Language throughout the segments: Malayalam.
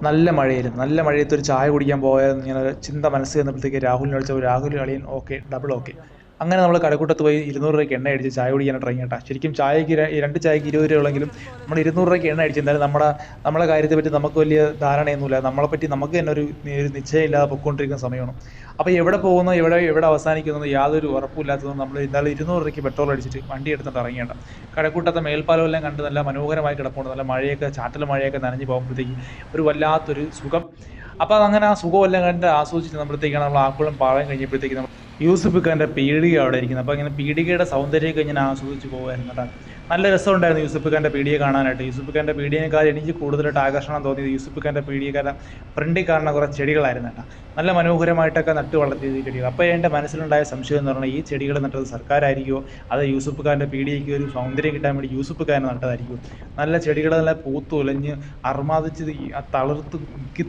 നല്ല മഴയായിരുന്നു. നല്ല മഴയത്ത് ഒരു ചായ കുടിക്കാൻ പോയാൽ ഇങ്ങനെ ചിന്ത മനസ്സിൽ വന്നപ്പോഴത്തേക്ക് രാഹുലിനെ വിളിച്ചപ്പോൾ രാഹുൽ അളിയൻ ഓക്കെ ഡബിൾ ഓക്കെ അങ്ങനെ നമ്മൾ കടക്കൂട്ടത്ത് പോയി ഇരുന്നൂറ് രൂപയ്ക്ക് എണ്ണ അടിച്ച് ചായ കുടിക്കാൻ ട്രൈ കേട്ടോ. ശരിക്കും ചായക്ക് രണ്ട് ചായക്ക് ഇരുപത് രൂപ ഉള്ളെങ്കിലും നമ്മൾ ഇരുന്നൂറ് രൂപയ്ക്ക് എണ്ണ അടിച്ച് എന്തായാലും നമ്മുടെ നമ്മളെ കാര്യത്തെ പറ്റി നമുക്ക് വലിയ ധാരണയൊന്നുമില്ല. നമ്മളെ പറ്റി നമുക്ക് തന്നെ ഒരു ഒരു നിശ്ചയമില്ലാതെ പൊയ്ക്കൊണ്ടിരിക്കുന്ന സമയമാണ്. അപ്പോൾ എവിടെ പോകുന്നു എവിടെ എവിടെ അവസാനിക്കുന്നു യാതൊരു ഉറപ്പില്ലാത്തതുകൊണ്ട് നമ്മൾ എന്തായാലും ഇരുന്നൂറ് രൂപയ്ക്ക് പെട്രോൾ അടിച്ചിട്ട് വണ്ടി എടുത്തിട്ട് ഇറങ്ങിയേണ്ട കടക്കൂട്ടത്തെ മേൽപ്പാലം എല്ലാം കണ്ട് നല്ല മനോഹരമായി കിടപ്പുണ്ട്. നല്ല മഴയൊക്കെ ചാറ്റൽ മഴയൊക്കെ നനഞ്ഞ് പോകുമ്പോഴത്തേക്ക് ഒരു വല്ലാത്തൊരു സുഖം. അപ്പോൾ അങ്ങനെ ആ സുഖമെല്ലാം കണ്ട് ആസ്വദിച്ച് നമ്മളത്തേക്കാണ് നമ്മൾ ആക്കുളം പാളം കഴിഞ്ഞപ്പോഴത്തേക്ക് നമ്മൾ യൂസഫ് ഖാന്റെ പീടിക അവിടെ ഇരിക്കുന്നത്. അപ്പോൾ ഇങ്ങനെ പീടികയുടെ സൗന്ദര്യമൊക്കെ ഇങ്ങനെ ആസ്വദിച്ച് പോകുമായിരുന്നു കേട്ടോ. നല്ല രസമുണ്ടായിരുന്നു യൂസുഫ് ഖാന്റെ പീടിക കാണാനായിട്ട്. യൂസുഫ് ഖാന്റെ പീടിയേക്കാൾ എനിക്ക് കൂടുതലായിട്ട് ആകർഷണം തോന്നിയത് യൂസുഫ് ഖാന്റെ പീടികക്കാരുടെ ഫ്രണ്ടിൽ കാണുന്ന കുറേ ചെടികളായിരുന്നു കേട്ടോ. നല്ല മനോഹരമായിട്ടൊക്കെ നട്ടു വളർത്തിയത് ഈ ചെടികൾ. അപ്പോൾ എന്റെ മനസ്സിലുണ്ടായ സംശയം എന്ന് പറഞ്ഞാൽ ഈ ചെടികൾ നട്ടത് സർക്കാരായിരിക്കുമോ? അത് യൂസുഫ് ഖാന്റെ പീടികയ്ക്ക് ഒരു സൗന്ദര്യം കിട്ടാൻ വേണ്ടി യൂസുഫ് ഖാൻ നട്ടതായിരിക്കും നല്ല ചെടികൾ നല്ല പൂത്ത് ഉലഞ്ഞ് അർമാദിച്ച് തളർത്ത്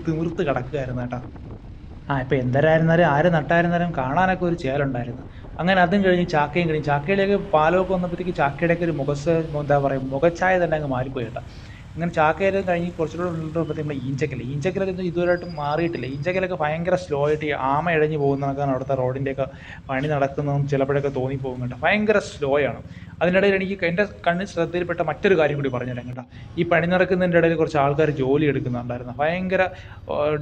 തിമിർത്ത് കിടക്കുകയായിരുന്നു കേട്ടോ. ആ ഇപ്പം എന്തരായിരുന്നാലും ആര് നട്ടായിരുന്നാലും കാണാനൊക്കെ ഒരു ചേലുണ്ടായിരുന്നു. അങ്ങനെ അതും കഴിഞ്ഞ് ചാക്കയും കഴിഞ്ഞ് ചാക്കയിലേക്ക് പാലമൊക്കെ വന്നപ്പോഴത്തേക്ക് ചാക്കയുടെയൊക്കെ ഒരു മുഖസ് എന്താ പറയുക മുഖച്ഛായ തന്നെ അങ്ങ് മാറിപ്പോയി കേട്ടോ. അങ്ങനെ ചാക്കയിലും കഴിഞ്ഞ് കുറച്ചുകൂടെ ഉള്ളിലോട്ട് നമ്മുടെ ഈഞ്ചക്കൽ ഈഞ്ചക്കലൊക്കെ ഇതുവരെയായിട്ടും മാറിയിട്ടില്ല. ഈഞ്ചക്കലൊക്കെ ഭയങ്കര സ്ലോ ആയിട്ട് ആമ ഇഴഞ്ഞ് പോകുന്നതൊക്കെയാണ് അവിടുത്തെ റോഡിന്റെയൊക്കെ പണി നടക്കുന്നതും ചിലപ്പോഴൊക്കെ തോന്നിപ്പോകും കേട്ടോ. ഭയങ്കര സ്ലോയാണ് അതിനിടയിൽ എനിക്ക് എന്റെ കണ്ണിൽ ശ്രദ്ധയിൽപ്പെട്ട മറ്റൊരു കാര്യം കൂടി പറഞ്ഞുതരാം കേട്ടോ. ഈ പണി നടക്കുന്നതിന്റെ ഇടയിൽ കുറച്ച് ആൾക്കാർ ജോലി എടുക്കുന്നുണ്ടായിരുന്നു. ഭയങ്കര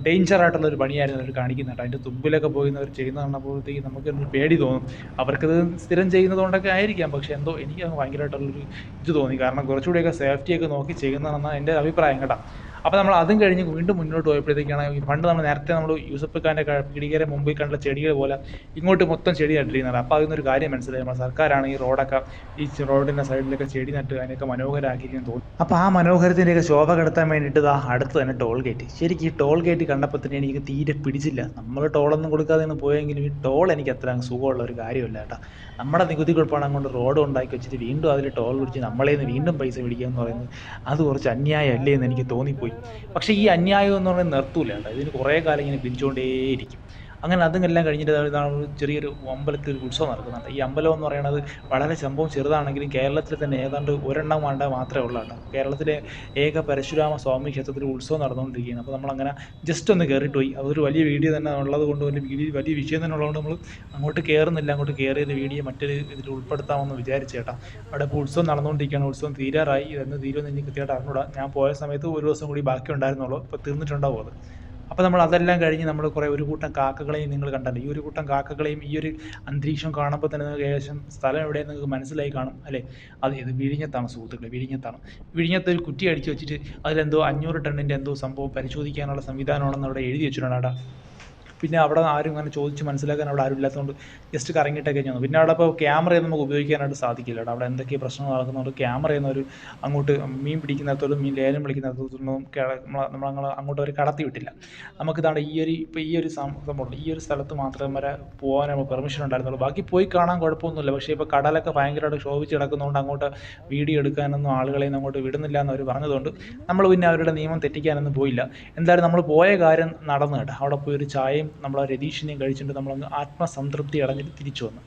ഡേഞ്ചർ ആയിട്ടുള്ള ഒരു പണിയായിരുന്നു അവർ കാണിക്കുന്നത് കേട്ടോ. അതിന്റെ തുമ്പിലൊക്കെ പോയി അവർ ചെയ്യുന്ന കാണുമ്പോഴത്തേക്ക് നമുക്ക് പേടി തോന്നും. അവർക്കത് സ്ഥിരം ചെയ്യുന്നത് കൊണ്ടൊക്കെ ആയിരിക്കാം. പക്ഷെ എന്തോ എനിക്ക് ഭയങ്കരമായിട്ടുള്ളൊരു ഇത് തോന്നി. കാരണം കുറച്ചുകൂടിയൊക്കെ സേഫ്റ്റിയൊക്കെ നോക്കി ചെയ്യുന്നതാണെന്നാണ് എന്റെ അഭിപ്രായം കേട്ടോ. അപ്പോൾ നമ്മൾ അതും കഴിഞ്ഞ് വീണ്ടും മുന്നോട്ട് പോയപ്പോഴത്തേക്കാണ് പണ്ട് നമ്മൾ നേരത്തെ നമ്മൾ യൂസഫ് ഖാന്റെ പിടികരെ മുമ്പിൽ കണ്ട ചെടികൾ പോലെ ഇങ്ങോട്ട് മൊത്തം ചെടി നട്ടിരിക്കുന്നത് അപ്പോൾ അതിനൊരു കാര്യം മനസ്സിലായി. നമ്മുടെ സർക്കാരാണ് ഈ റോഡൊക്കെ ഈ റോഡിന്റെ സൈഡിലൊക്കെ ചെടി നട്ട് അതിനൊക്കെ മനോഹരമാക്കിയിരിക്കുന്നു തോന്നി അപ്പോൾ ആ മനോഹരത്തിന്റെയൊക്കെ ശോഭ കിടത്താൻ വേണ്ടിയിട്ട് ആ അടുത്ത് തന്നെ ടോൾ ഗേറ്റ് ശരിക്കും ഈ ടോൾ ഗേറ്റ് കണ്ടപ്പോൾ തന്നെ എനിക്ക് തീരെ പിടിച്ചില്ല. നമ്മൾ ടോളൊന്നും കൊടുക്കാതെ ഒന്ന് പോയെങ്കിലും ഈ ടോൾ എനിക്ക് അത്ര സുഖമുള്ള ഒരു കാര്യമല്ല കേട്ടോ. നമ്മുടെ നികുതി കുഴപ്പമാണ് അങ്ങോട്ട് റോഡ് ഉണ്ടാക്കി വെച്ചിട്ട് വീണ്ടും അതിൽ ടോൾ പിടിച്ച് നമ്മളെ വീണ്ടും പൈസ പിടിക്കുക എന്ന് പറയുന്നത് അത് കുറച്ച് അന്യായമല്ലേ എന്ന് എനിക്ക് തോന്നിപ്പോയി. പക്ഷേ ഈ അന്യായം എന്ന് പറയുന്നത് നിർത്തൂല ഇതിന് കുറേ കാലം ഇങ്ങനെ പിരിച്ചുകൊണ്ടേയിരിക്കും അങ്ങനെ അതും എല്ലാം കഴിഞ്ഞിട്ട് ഇതാ ഇതാണ് ചെറിയൊരു അമ്പലത്തിൽ ഒരു ഉത്സവം നടക്കുന്നുണ്ട്. ഈ അമ്പലം എന്ന് പറയുന്നത് വളരെ സംഭവം ചെറുതാണെങ്കിലും കേരളത്തിൽ തന്നെ ഏതാണ്ട് ഒരെണ്ണം വേണ്ട മാത്രമേ ഉള്ളൂ കേട്ടോ. കേരളത്തിലെ ഏക പരശുരാമ സ്വാമി ക്ഷേത്രത്തിൽ ഉത്സവം നടന്നുകൊണ്ടിരിക്കുകയാണ്. അപ്പോൾ നമ്മളങ്ങനെ ജസ്റ്റ് ഒന്ന് കയറിയിട്ട് പോയി. അതൊരു വലിയ വീഡിയോ തന്നെ ഉള്ളത് കൊണ്ട് വലിയ വീഡിയോ വലിയ വിഷയം തന്നെ ഉള്ളതുകൊണ്ട് നമ്മൾ അങ്ങോട്ട് കയറുന്നില്ല അങ്ങോട്ട് കയറിയത് വീഡിയോ മറ്റൊരു ഇതിൽ ഉൾപ്പെടുത്താമെന്ന് വിചാരിച്ചു കേട്ടോ. അവിടെ ഇപ്പോൾ ഉത്സവം നടന്നുകൊണ്ടിരിക്കുകയാണ്. ഉത്സവം തീരാറായി. എന്ന് തീരുമെന്ന് എനിക്ക് കൃത്യമായിട്ട് അറിഞ്ഞൂടാ ഞാൻ പോയ സമയത്ത് ഒരു ദിവസം കൂടി ബാക്കി ഉണ്ടായിരുന്നുള്ളൂ ഇപ്പോൾ തീർന്നിട്ടുണ്ടാവും അത്. അപ്പോൾ നമ്മൾ അതെല്ലാം കഴിഞ്ഞ് നമ്മൾ കുറേ ഒരു കൂട്ടം കാക്കകളെയും നിങ്ങൾ കണ്ടല്ലോ. ഈ ഒരു കൂട്ടം കാക്കകളെയും ഈ ഒരു അന്തരീക്ഷം കാണുമ്പോൾ തന്നെ നിങ്ങൾക്ക് ഏകദേശം സ്ഥലം എവിടെയെന്ന് നിങ്ങൾക്ക് മനസ്സിലായി കാണും അല്ലേ? അത് ഇത് വിഴിഞ്ഞത്താണ് സുഹൃത്തുക്കളെ വിഴിഞ്ഞത്താണ്. വിഴിഞ്ഞത്ത് ഒരു കുറ്റി അടിച്ച് വെച്ചിട്ട് അതിലെന്തോ അഞ്ഞൂറ് ടണ്ണിന്റെ എന്തോ സംഭവം പരിശോധിക്കാനുള്ള സംവിധാനമാണെന്ന് അവിടെ എഴുതി വെച്ചിട്ടുണ്ട് പിന്നെ അവിടെ ആരും അങ്ങനെ ചോദിച്ച് മനസ്സിലാക്കാൻ അവിടെ ആരും ഇല്ലാത്തതുകൊണ്ട് ജസ്റ്റ് കറങ്ങിയിട്ടൊക്കെ ചെന്നു പിന്നെ അവിടെ ഇപ്പോൾ ക്യാമറയൊന്നും നമുക്ക് ഉപയോഗിക്കാനായിട്ട് സാധിക്കില്ല അവിടെ എന്തൊക്കെ പ്രശ്നങ്ങൾ നടക്കുന്നുണ്ട്. ക്യാമറയൊന്നും ഒരു അങ്ങോട്ട് മീൻ പിടിക്കുന്നിടത്തോളം മീൻ ലേലം വിളിക്കുന്നിടത്തോളം നമ്മൾ നമ്മൾ അങ്ങോട്ട് അവർ കടത്തി വിട്ടില്ല. നമുക്ക് ഇതാണ് ഈ ഒരു ഇപ്പോൾ ഈ ഒരു സംഭവം ഈ ഒരു സ്ഥലത്ത് മാത്രം വരെ പോകാൻ നമുക്ക് പെർമിഷൻ ഉണ്ടായിരുന്നുള്ളൂ. ബാക്കി പോയി കാണാൻ കുഴപ്പമൊന്നുമില്ല. പക്ഷേ ഇപ്പോൾ കടലൊക്കെ ഭയങ്കരമായിട്ട് ശോഭിച്ച് കിടക്കുന്നതുകൊണ്ട് അങ്ങോട്ട് വീഡിയോ എടുക്കാനൊന്നും ആളുകളെയും അങ്ങോട്ട് വിടുന്നില്ല എന്ന് അവർ പറഞ്ഞതുകൊണ്ട് നമ്മൾ പിന്നെ അവരുടെ നിയമം തെറ്റിക്കാനൊന്നും പോയില്ല. എന്തായാലും നമ്മൾ പോയ കാര്യം നടന്നു കേട്ടോ. അവിടെ പോയി ഒരു ചായയും നമ്മൾ രതീഷിനെയും കഴിച്ചിട്ട് നമ്മളങ്ങ് ആത്മസംതൃപ്തി അടഞ്ഞിട്ട് തിരിച്ചു വന്നു.